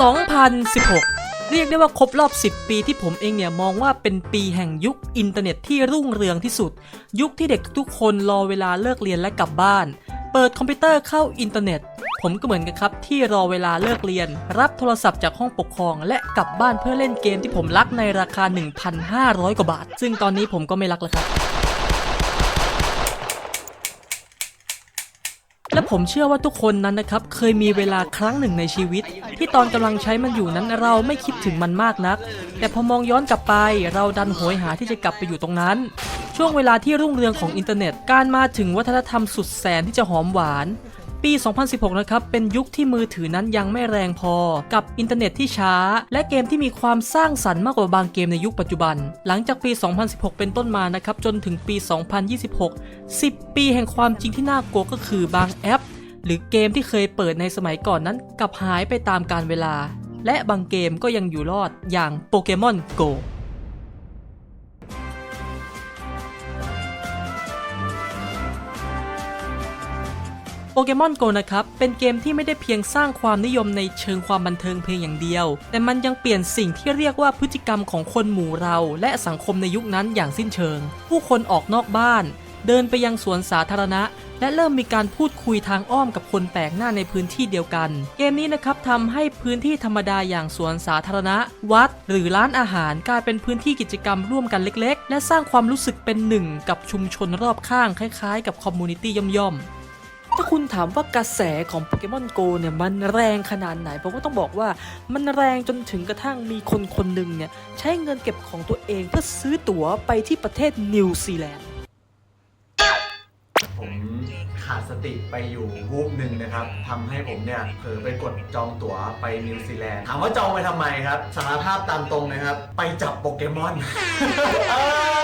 2016 เรียกได้ว่าครบรอบ 10 ปีที่ผมเองเนี่ยมองว่าเป็นปีแห่งยุคอินเทอร์เน็ตที่รุ่งเรืองที่สุด ยุคที่เด็กทุกคนรอเวลาเลิกเรียนและกลับบ้าน เปิดคอมพิวเตอร์เข้าอินเทอร์เน็ต ผมก็เหมือนกันครับ ที่รอเวลาเลิกเรียน รับโทรศัพท์จากห้องปกครอง และกลับบ้านเพื่อเล่นเกมที่ผมรักในราคา 1,500 กว่าบาท ซึ่งตอนนี้ผมก็ไม่รักแล้วครับ และผมเชื่อว่าทุกคนนั้นนะครับเคยมีเวลาครั้งหนึ่งในชีวิต ที่ตอนกำลังใช้มันอยู่นั้นเราไม่คิดถึงมันมากนัก แต่พอมองย้อนกลับไป เราดันโหยหาที่จะกลับไปอยู่ตรงนั้น ช่วงเวลาที่รุ่งเรืองของอินเทอร์เน็ต การมาถึงวัฒนธรรมสุดแสนที่จะหอมหวาน ปี 2016 นะครับ เป็นยุคที่มือถือนั้นยังไม่แรงพอ กับอินเทอร์เน็ตที่ช้า และเกมที่มีความสร้างสรรค์มากกว่าบางเกมในยุคปัจจุบัน หลังจากปี 2016 เป็นต้นมานะครับ จนถึงปี 2026 10 ปีแห่งความจริงที่น่ากลัวก็คือบางแอป หรือเกมที่เคยเปิดในสมัยก่อนนั้นกลับหายไปตามกาลเวลา และบางเกมก็ยังอยู่รอดอย่างโปเกมอน Go โปเกมอนโกนะครับ เป็นเกมที่ไม่ได้เพียงสร้างความนิยมในเชิงความบันเทิงเพียงอย่างเดียว แต่มันยังเปลี่ยนสิ่งที่เรียกว่าพฤติกรรมของคนหมู่เรา และสังคมในยุคนั้นอย่างสิ้นเชิง ผู้คนออกนอกบ้าน เดินไปยังสวนสาธารณะ และเริ่มมีการพูดคุยทางอ้อมกับคนแปลกหน้าในพื้นที่เดียวกัน เกมนี้นะครับทำให้พื้นที่ธรรมดาอย่างสวนสาธารณะ วัด หรือร้านอาหารกลายเป็นพื้นที่กิจกรรมร่วมกันเล็ก ๆ และสร้างความรู้สึกเป็นหนึ่งกับชุมชนรอบข้างคล้าย ๆ กับคอมมูนิตี้ย่อมๆ ถ้าคุณถามว่ากระแสของโปเกมอนโกเนี่ยมันแรงขนาดไหน ผมก็ต้องบอกว่ามันแรงจนถึงกระทั่งมีคนคนหนึ่งเนี่ยใช้เงินเก็บของตัวเองเพื่อซื้อตั๋วไปที่ประเทศนิวซีแลนด์ผมขาดสติไปอยู่วูบหนึ่งนะครับทำให้ผมเนี่ยเผลอไปกดจองตั๋วไปนิวซีแลนด์ถามว่าจองไปทำไมครับสารภาพตามตรงนะครับ ไปจับโปเกมอน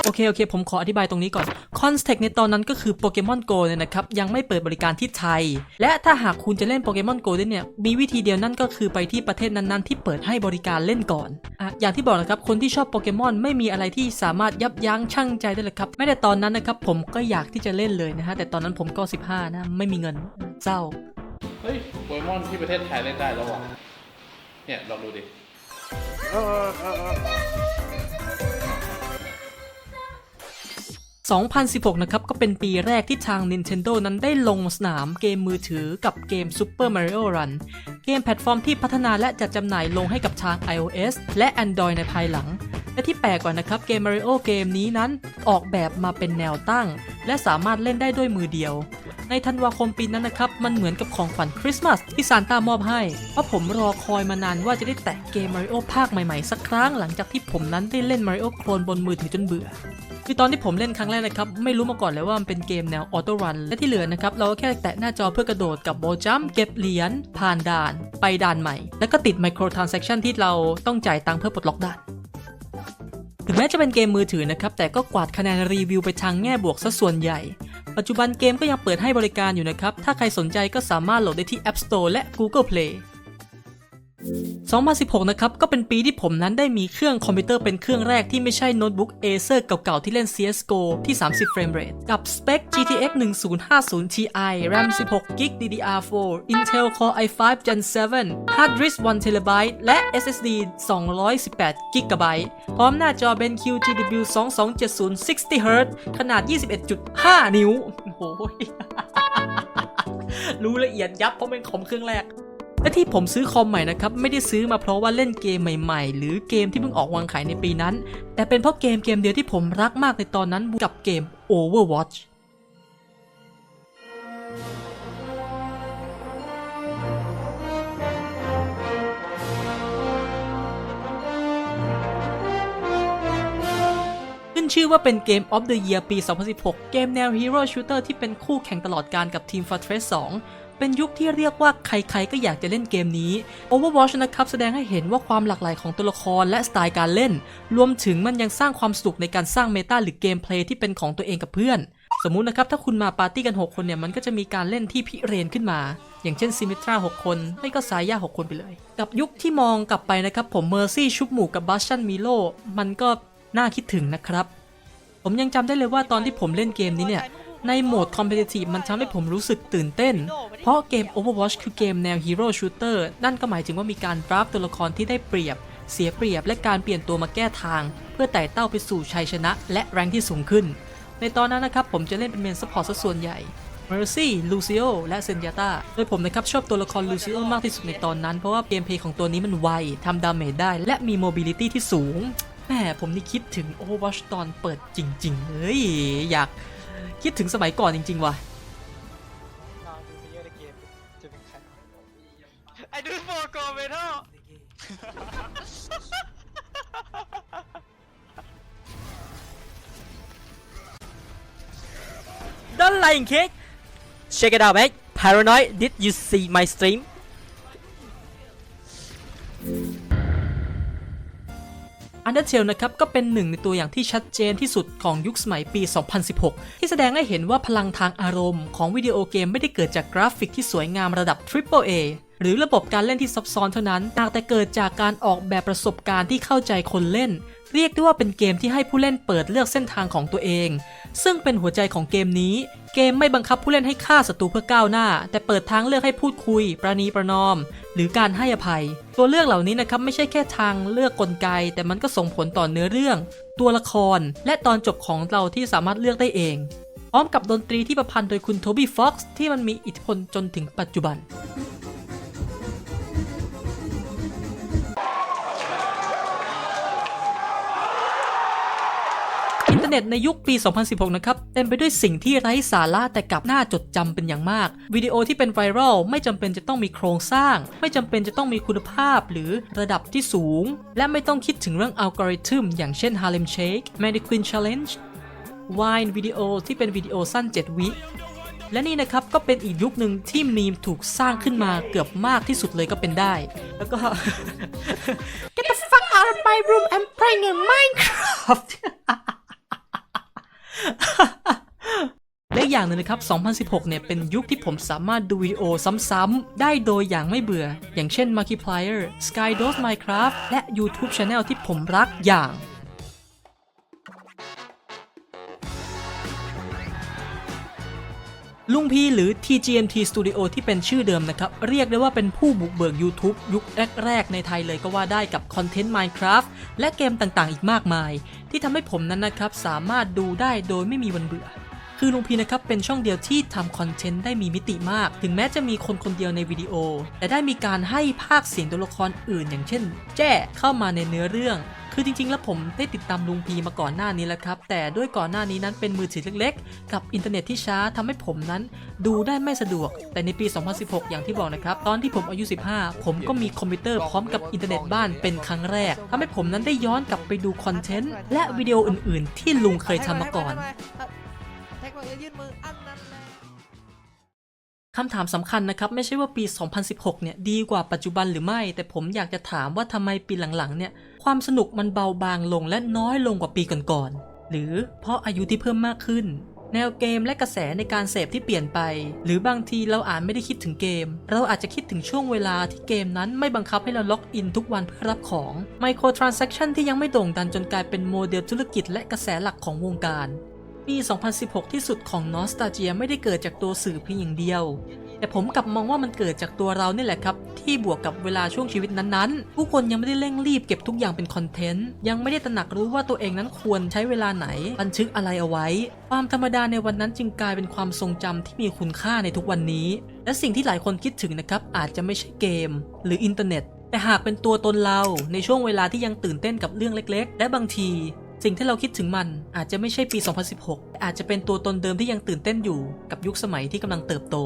โอเคโอเค ผมขออธิบายตรงนี้ก่อนคอนเทกต์ในตอนนั้นก็คือโปเกมอนโกเนี่ยนะครับ ยังไม่เปิดบริการที่ไทย และถ้าหากคุณจะเล่นโปเกมอนโกได้เนี่ย มีวิธีเดียวนั่นก็คือไปที่ประเทศนั้นๆ ที่เปิดให้บริการเล่นก่อนอะอย่างที่บอกนะครับ คนที่ชอบโปเกมอนไม่มีอะไรที่สามารถยับยั้งชั่งใจได้เลยครับไม่แต่ตอนนั้นนะครับผมก็อยากที่จะเล่นเลยนะฮะแต่ตอนนั้นผมก็ 15 นะไม่มีเงินเศร้าเฮ้ยโปเกมอนที่ประเทศไทยเล่นได้แล้ววะเนี่ยลองดูดิ 2016 นะครับ ก็เป็นปีแรกที่ทาง Nintendo นั้นได้ลงสนามเกมมือถือกับเกม Super Mario Run เกมแพลตฟอร์มที่พัฒนาและจัดจำหน่ายลงให้กับทาง iOS และ Android ในภายหลัง และที่แปลกกว่านะครับ เกม Mario เกมนี้นั้นออกแบบมาเป็นแนวตั้ง และสามารถเล่นได้ด้วยมือเดียว ในธันวาคมปีนั้นนะครับ มันเหมือนกับของขวัญคริสต์มาสที่ซานต้ามอบให้ เพราะผมรอคอยมานานว่าจะได้แตะเกม Mario ภาคใหม่ๆ สักครั้งหลังจากที่ผมนั้นได้เล่น Mario โคลนบนมือถือจนเบื่อคือตอนที่ผมเล่นครั้งแรกนะครับ ไม่รู้มาก่อนเลยว่ามันเป็นเกมแนวออโต้รัน และที่เหลือนะครับ เราก็แค่แตะหน้าจอเพื่อกระโดดกับโบจัมเก็บเหรียญผ่านด่าน ไปด่านใหม่ แล้วก็ติดไมโครทราน s ซ c t ชันที่เราต้องจ่ายตังค์เพื่อปลดล็อกด่านถึงแม้จะเป็นเกมมือถือนะครับ แต่ก็กวาดคะแนนรีวิวไปทางแง่บวกซะส่วนใหญ่ ปัจจุบันเกมก็ยังเปิดให้บริการอยู่นะครับ ถ้าใครสนใจก็สามารถโหลดได้ที่ App Store และ Google Play 2016 นะครับ ก็เป็นปีที่ผมนั้นได้มีเครื่องคอมพิวเตอร์เป็นเครื่องแรกที่ไม่ใช่โน้ตบุ๊ก Acer เก่าๆ ที่เล่น CSGO ที่ 30 เฟรมเรทกับสเปค GTX 1050 Ti RAM 16 GB DDR4 Intel Core i5 Gen 7 Hard Disk 1 TB และ SSD 218 GB พร้อมหน้าจอ BenQ GW 2270 60Hz ขนาด 21.5 นิ้ว โอ้โหรู้ละเอียดยับเพราะเป็นคอมเครื่องแรก และที่ผมซื้อคอมใหม่นะครับไม่ได้ซื้อมาเพราะว่าเล่นเกมใหม่ๆ หรือเกมที่เพิ่งออกวางขายในปีนั้น แต่เป็นเพราะเกมเกมเดียวที่ผมรักมากในตอนนั้นกับเกม Overwatch ขึ้นชื่อว่าเป็นเกม of the Year ปี 2016 เกมแนว Hero Shooter ที่เป็นคู่แข่งตลอดการกับทีม Fortress 2 เป็นยุคที่เรียกว่าใครๆก็อยากจะเล่นเกมนี้ Overwatch นะครับแสดงให้เห็นว่าความหลากหลายของตัวละครและสไตล์การเล่น รวมถึงมันยังสร้างความสนุกในการสร้างเมตาหรือเกมเพลย์ที่เป็นของตัวเองกับเพื่อน สมมุตินะครับถ้าคุณมาปาร์ตี้กัน 6 คนเนี่ยมันก็จะมีการเล่นที่พิเรนขึ้นมา อย่างเช่นซิมิทรา6 คนไม่ก็สายยา6 คนไปเลย กับยุคที่มองกลับไปนะครับผมเมอร์ซี่ชุบหมู่กับบัชชันมิโลมันก็น่าคิดถึงนะครับผมยังจำได้เลยว่าตอนที่ผมเล่นเกมนี้เนี่ย ในโหมด Competitive มันทำให้ผมรู้สึกตื่นเต้น เพราะเกม Overwatch คือเกมแนว Hero Shooter นั่นก็หมายถึงว่ามีการดราฟตัวละครที่ได้เปรียบ เสียเปรียบและการเปลี่ยนตัวมาแก้ทาง เพื่อไต่เต้าไปสู่ชัยชนะ และแรงที่สูงขึ้น ในตอนนั้นนะครับผมจะเล่นเป็นเมนซัพพอร์ตซะส่วนใหญ่ Mercy, Lucio และ Zenyatta โดยผมนะครับชอบตัวละคร Lucio มากที่สุดในตอนนั้น เพราะว่าเกมเพย์ของตัวนี้มันไวทำดาเมจได้ และมี mobility ที่สูงแหมผมนี่คิดถึง Overwatch ตอนเปิดจริง ๆ เลยอยาก คิดถึงสมัยก่อนจริง ๆ ว่ะลองดูเพลเยอร์ในเกมจะเป็นใครไอ้ดูโฟโกเมทัล Don't lying cake Check it out mate Paranoid did you see my stream อันเดอร์เทลนะครับก็เป็นหนึ่งในตัวอย่างที่ชัดเจนที่สุดของยุคสมัยปี 2016 ที่แสดงให้เห็นว่าพลังทางอารมณ์ของวิดีโอเกมไม่ได้เกิดจากกราฟิกที่สวยงามระดับ Triple A หรือระบบการเล่นที่ซับซ้อนเท่านั้นหากแต่เกิดจากการออกแบบประสบการณ์ที่เข้าใจคนเล่น เรียกได้ว่าเป็นเกมที่ให้ผู้เล่นเปิดเลือกเส้นทางของตัวเอง ซึ่งเป็นหัวใจของเกมนี้ เกมไม่บังคับผู้เล่นให้ฆ่าศัตรูเพื่อก้าวหน้า แต่เปิดทางเลือกให้พูดคุย ประนีประนอม หรือการให้อภัย ตัวเลือกเหล่านี้นะครับไม่ใช่แค่ทางเลือกกลไก แต่มันก็ส่งผลต่อเนื้อเรื่อง ตัวละคร และตอนจบของเราที่สามารถเลือกได้เองพร้อมกับดนตรีที่ประพันธ์โดยคุณโทบี้ฟ็อกซ์ที่มันมีอิทธิพลจนถึงปัจจุบัน เน็ตในยุคปี 2016 นะครับ เต็มไปด้วยสิ่งที่ไร้สาระแต่กลับน่าจดจำเป็นอย่างมาก วิดีโอที่เป็นไวรัลไม่จำเป็นจะต้องมีโครงสร้าง ไม่จำเป็นจะต้องมีคุณภาพหรือระดับที่สูง และไม่ต้องคิดถึงเรื่องอัลกอริทึมอย่างเช่น Harlem Shake Mannequin Challenge Wine วิดีโอที่เป็นวิดีโอสั้น 7 วิและนี่นะครับก็เป็นอีกยุคหนึ่งที่มีมถูกสร้างขึ้นมาเกือบมากที่สุดเลยก็เป็นได้ แล้วก็ Get the fuck out of my room I'm playing in Minecraft และอย่างหนึ่งนะครับ 2016 เนี่ย เป็นยุคที่ผมสามารถดูวิดีโอซ้ำๆ ได้โดยอย่างไม่เบื่อ อย่างเช่น Markiplier Skydose Minecraft และ YouTube Channel ที่ผมรักอย่าง ลุงพีหรือ TGMT Studio ที่เป็นชื่อเดิมนะครับ เรียกได้ว่าเป็นผู้บุกเบิก YouTube ยุคแรก ๆ ในไทยเลยก็ว่าได้กับคอนเทนต์ Minecraft และเกมต่างๆ อีกมากมาย ที่ทำให้ผมนั้นนะครับสามารถดูได้โดยไม่มีวันเบื่อ คือลุงพีนะครับเป็นช่องเดียวที่ทำคอนเทนต์ได้มีมิติมาก ถึงแม้จะมีคนคนเดียวในวิดีโอ แต่ได้มีการให้ภาคเสียงตัวละครอื่น อย่างเช่น แจ้เข้ามาในเนื้อเรื่อง คือจริงๆ แล้วผมได้ติดตามลุงพีมาก่อนหน้านี้แล้วครับ แต่ด้วยก่อนหน้านี้นั้นเป็นมือถือเล็กๆ กับอินเทอร์เน็ตที่ช้าทำให้ผมนั้น ดูได้ไม่สะดวก แต่ในปี 2016 อย่างที่บอกนะครับ ตอนที่ผมอายุ 15 ผมก็มีคอมพิวเตอร์พร้อมกับอินเทอร์เน็ตบ้านเป็นครั้งแรกทำให้ผมนั้นได้ย้อนกลับไปดูคอนเทนต์และวิดีโออื่นๆ ที่ลุงเคยทำมาก่อนแท็กมายื่อนคำถามสำคัญนะครับ ไม่ใช่ว่าปี 2016 เนี่ย ดีกว่าปัจจุบันหรือไม่ แต่ผมอยากจะถามว่าทำไมปีหลังๆ เนี่ย ความสนุกมันเบาบางลงและน้อยลงกว่าปีก่อนๆ หรือเพราะอายุที่เพิ่มมากขึ้น แนวเกมและกระแสในการเสพที่เปลี่ยนไป หรือบางทีเราอาจไม่ได้คิดถึงเกม เราอาจจะคิดถึงช่วงเวลาที่เกมนั้นไม่บังคับให้เราล็อกอินทุกวันเพื่อรับของไมโครทรานซัคชันที่ยังไม่โด่งดังจนกลายเป็นโมเดลธุรกิจและกระแสหลักของวงการปี 2016 ที่สุดของนอสตาเจียไม่ได้เกิดจากตัวสื่อเพียงอย่างเดียว แต่ผมกลับมองว่ามันเกิดจากตัวเรานี่แหละครับ ที่บวกกับเวลาช่วงชีวิตนั้นๆ ผู้คนยังไม่ได้เร่งรีบเก็บทุกอย่างเป็นคอนเทนต์ ยังไม่ได้ตระหนักรู้ว่าตัวเองนั้นควรใช้เวลาไหน บันทึกอะไรเอาไว้ ความธรรมดาในวันนั้นจึงกลายเป็นความทรงจำที่มีคุณค่าในทุกวันนี้ และสิ่งที่หลายคนคิดถึงนะครับอาจจะไม่ใช่เกม หรืออินเทอร์เน็ต แต่หากเป็นตัวตนเราในช่วงเวลาที่ยังตื่นเต้นกับเรื่องเล็ก ๆ และบางทีสิ่งที่เราคิดถึงมันอาจจะไม่ใช่ปี 2016 อาจจะเป็นตัวตนเดิมที่ยังตื่นเต้นอยู่กับยุคสมัยที่กำลังเติบโต